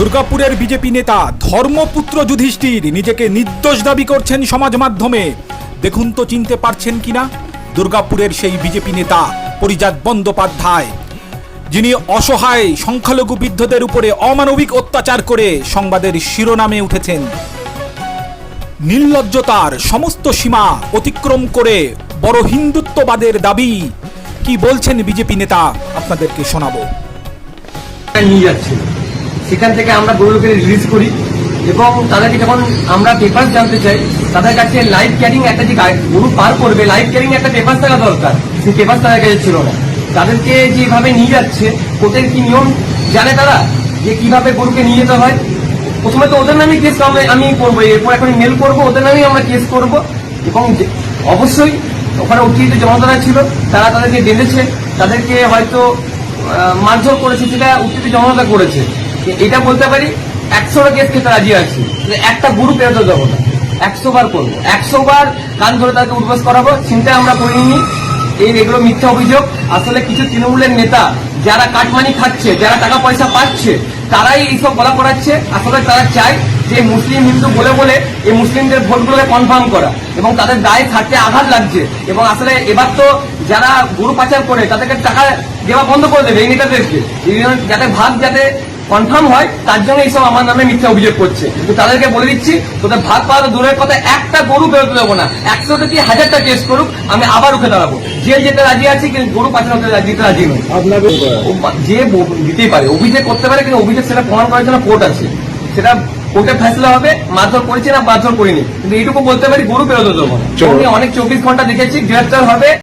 দুর্গাপুরের বিজেপি নেতা ধর্মপুত্র যুধিষ্ঠির নিজেকে নির্দোষ দাবি করছেন সমাজ মাধ্যমে। দেখুন তো, চিনতে পারছেন কিনা? দুর্গাপুরের সেই বিজেপি নেতা পরিজাত বন্দ্যোপাধ্যায়, যিনি অসহায়, সংখ্যালঘু বৃদ্ধদের উপরে অমানবিক অত্যাচার করে সংবাদের শিরোনামে উঠেছেন। নির্লজ্জতার সমস্ত সীমা অতিক্রম করে বড় হিন্দুত্ববাদের দাবি। কি বলছেন বিজেপি নেতা? আপনাদেরকে শোনাবো। নিয়ে সেখান থেকে আমরা গরুকে রিলিজ করি এবং তাদেরকে যখন আমরা পেপার জানতে চাই, তাদের কাছে লাইফ ক্যারিং একটা যে গরু পার করবে লাইভ ক্যারিং একটা পেপার থাকা দরকার। সেই পেপার তাদের কাছে ছিল না। তাদেরকে যেভাবে নিয়ে যাচ্ছে, কোর্টের কি নিয়ম জানে তারা? যে কীভাবে গরুকে নিয়ে যেতে হয়? প্রথমে তো ওদের নামে কেস আমি করব, এরপর এখন মেল করব, ওদের নামেই আমরা কেস করব। এবং অবশ্যই ওখানে অতিরিক্ত জনতারা ছিল, তারা তাদেরকে বেঁধেছে। তাদেরকে হয়তো মারধর করেছে সেটা উত্তেজিত জনতা করেছে। এটা বলতে পারি একশোটা কেস খেতে রাজি আছি। একটা গুরু পেরোতে যাব না। একশো বার করব। একশো বার কান ধরে তাকে উদ্বাস করাবো চিন্তা আমরা করিনি এই এগুলো মিথ্যা অভিযোগ। আসলে কিছু তৃণমূলের নেতা, যারা কাটমানি খাচ্ছে, যারা টাকা পয়সা পাচ্ছে, তারাই এইসব বলা করাচ্ছে আসলে তারা চায় যে মুসলিম হিন্দু বলে বলে এই মুসলিমদের ভোটগুলোকে কনফার্ম করা এবং তাদের দায় থাকতে আঘাত লাগছে। এবং আসলে এবার তো যারা গরু পাচার করে, তাদেরকে টাকা দেওয়া বন্ধ করে দেবে এই নেতাদেরকে। যাতে ভাগ যাতে কনফার্ম হয় তার জন্য এইসব আমার নামে মিথ্যা অভিযোগ করছে। তো তাদেরকে বলে দিচ্ছি তোদের ভাত পাওয়া দূরের কথা একটা গরু বেরোতে দেবো না। একশোটা কি হাজারটা কেস করুক আমি আবার উঠে দাঁড়াবো। জেল যেতে রাজি আছি কিন্তু গরু পাচার হতে রাজি- রাজি বা- যে দিতেই পারে অভিযোগ করতে পারে কিন্তু অভিযোগ সেটা প্রমাণ করার জন্য কোর্ট আছে। সেটা কোর্টে ফেসলা হবে মারধর করেছি না মারধর করিনি। কিন্তু এইটুকু বলতে পারি গরু বেরোতে দেবো না। অনেক চব্বিশ ঘণ্টা দেখেছি গ্রেফতার হবে।